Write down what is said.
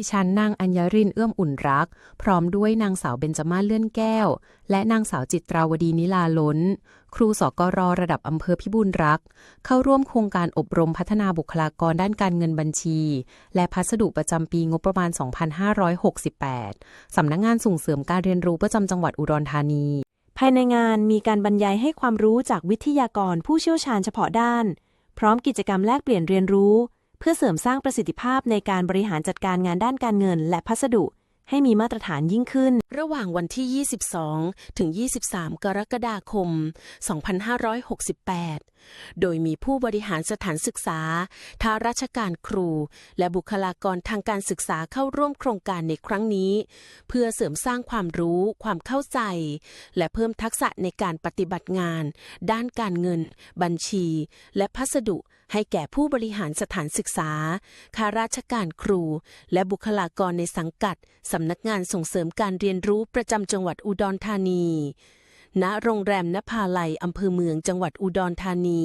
ดิฉันนางอัญญรินเอื้อมอุ่นรัก พร้อมด้วยนางสาวเบญจมาศเลื่อนแก้ว และนางสาวจิตราวดีนิลาล้น ครูสกรระดับอำเภอพิบูลรัก เข้าร่วมโครงการอบรมพัฒนาบุคลากรด้านการเงินบัญชี และพัสดุประจำปีงบประมาณ 2568 สำนักงานส่งเสริมการเรียนรู้ประจำจังหวัดอุดรธานี ภายในงานมีการบรรยายให้ความรู้จากวิทยากรผู้เชี่ยวชาญเฉพาะด้าน พร้อมกิจกรรมแลกเปลี่ยนเรียนรู้ เพื่อเสริมสร้างประสิทธิภาพในการบริหารจัดการงานด้านการเงิน และพัสดุ ให้มีมาตรฐานยิ่งขึ้น ระหว่างวันที่ 22 ถึง 23 กรกฎาคม 2568 โดยมีผู้บริหารสถานศึกษาทาราชการครู และบุคลากรทางการศึกษาเข้าร่วมโครงการในครั้งนี้ เพื่อเสริมสร้างความรู้ ความเข้าใจ และเพิ่มทักษะในการปฏิบัติงาน ด้านการเงิน บัญชี และพัสดุให้แก่ผู้บริหารสถานศึกษาข้าราชการครู และบุคลากรในสังกัดสำนักงานส่งเสริมการเรียนรู้ประจำจังหวัดอุดรธานี ณ โรงแรมนภาลัยอำเภอเมืองจังหวัดอุดรธานี